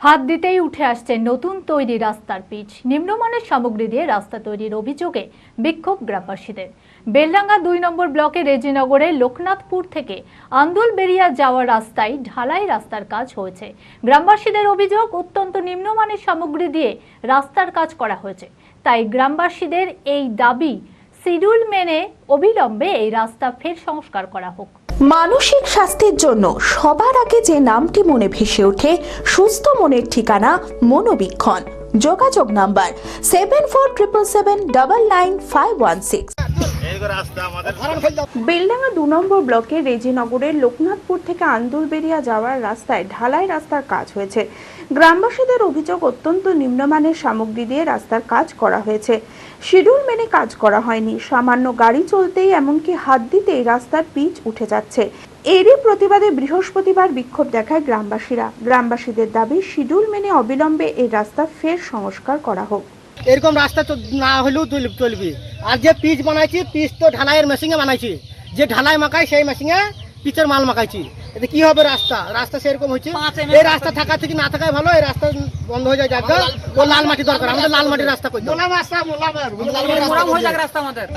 হাত দিতেই উঠে আসছে নতুন তৈরি রাস্তার পিচ। নিম্নমানের সামগ্রী দিয়ে রাস্তা তৈরির অভিযোগে বিক্ষোভ গ্রামবাসীদের। বেলডাঙ্গা দুই নম্বর ব্লকে রেজিনগরে লোকনাথপুর থেকে আন্দুল বেরিয়া যাওয়ার রাস্তায় ঢালাই রাস্তার কাজ হয়েছে। গ্রামবাসীদের অভিযোগ, অত্যন্ত নিম্নমানের সামগ্রী দিয়ে রাস্তার কাজ করা হয়েছে। তাই গ্রামবাসীদের এই দাবি শিডিউল মেনে অবিলম্বে এই রাস্তা ফের সংস্কার করা হোক। মানসিক স্বাস্থ্যের জন্য সবার আগে যে নামটি মনে ভেসে ওঠে, সুস্থ মনের ঠিকানা মনোবীক্ষণ। যোগাযোগ number seven four triple seven double nine five one six Beldanga দু নম্বর ব্লকের রেজিনগরের লোকনাথপুর থেকে আন্দুলবেরিয়া যাওয়ার রাস্তায় ঢালাই রাস্তার কাজ হয়েছে। গ্রামবাসীদের অভিযোগ, অত্যন্ত নিম্নমানের সামগ্রী দিয়ে রাস্তার কাজ করা হয়েছে। শিডিউল মেনে কাজ করা হয়নি। সামান্য গাড়ি চলতেই এমনকি হাত দিতেই রাস্তার পিচ উঠে যাচ্ছে। এরই প্রতিবাদে বৃহস্পতিবার বিক্ষোভ দেখায় গ্রামবাসীরা। গ্রামবাসীদের দাবি, শিডিউল মেনে অবিলম্বে এই রাস্তা ফের সংস্কার করা হোক। এরকম রাস্তা তো না হলেও চলবে। আর যে পিচ বানাইছি, পিচ তো ঢালাইয়ের মেশিনে বানাইছি। যে ঢালাই মাখাই সেই মেশিনে পিচের মাল মাখাইছি। এতে কি হবে রাস্তা? রাস্তা সেরকম হয়েছে? এই রাস্তা থাকা থেকে না থাকাই ভালো এই রাস্তা বন্ধ হয়ে যায় জায়গা ও লাল মাটি দরকার আমাদের লাল মাটির রাস্তা করি হবে।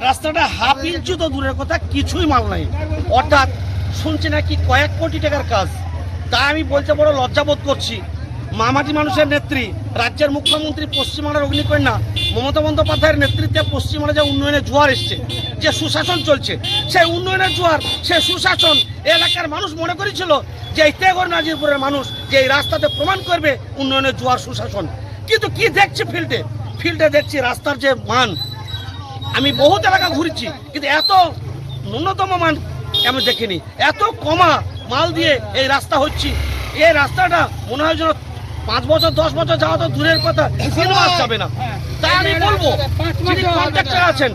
রাস্তাটা হাফ ইঞ্চি তো দূরের কথা কিছুই মাল নাই। অর্থাৎ শুনছি নাকি কয়েক কোটি টাকার কাজ। তা আমি বলতে বড় লজ্জাবোধ করছি। মামাটি মানুষের নেত্রী, রাজ্যের মুখ্যমন্ত্রী পশ্চিমবাংলার অগ্নিকন্যা মমতা বন্দ্যোপাধ্যায়ের নেতৃত্বে পশ্চিমবাংলা যে উন্নয়নের জোয়ার এসছে, যে সুশাসন চলছে, সেই উন্নয়নের জোয়ার সে সুশাসন এলাকার মানুষ মনে করেছিল যে এই তেগর নাজিরপুরের মানুষ যে এই রাস্তাতে প্রমাণ করবে উন্নয়নের জোয়ার, সুশাসন। কিন্তু কি দেখছি ফিল্ডে? ফিল্ডে দেখছি রাস্তার যে মান। আমি বহুত এলাকা ঘুরেছি, কিন্তু এত ন্যূনতম মান আমি দেখিনি। এত কমা মাল দিয়ে এই রাস্তা হচ্ছে। এই রাস্তাটা মনে হয় যেন পাঁচ বছর দশ বছর যাওয়া তো দূরের কথা। তিন মাস যাবে না? তাই আমি বলব যিনি কন্ট্রাক্টর আছেন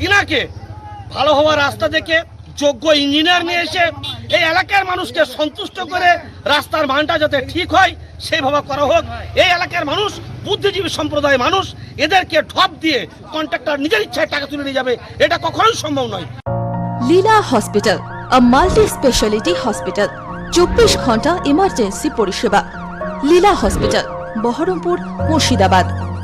তিনাকে ভালো হওয়া রাস্তা দেখে যোগ্য ইঞ্জিনিয়ার নিয়ে এসে এই এলাকার মানুষকে সন্তুষ্ট করে রাস্তার মানটা যাতে ঠিক হয় সেইভাবে করা হোক। এই এলাকার মানুষ বুদ্ধিজীবী সম্প্রদায়ের মানুষ এদেরকে ঠপ দিয়ে কন্ট্রাক্টর নিজের ইচ্ছায় টাকা তুলে নিয়ে যাবে এটা কখনোই সম্ভব নয়। Leela hospital a multi specialty hospital চব্বিশ ঘণ্টা ইমার্জেন্সি পরিষেবা। লীলা হসপিটাল বহরমপুর মুর্শিদাবাদ।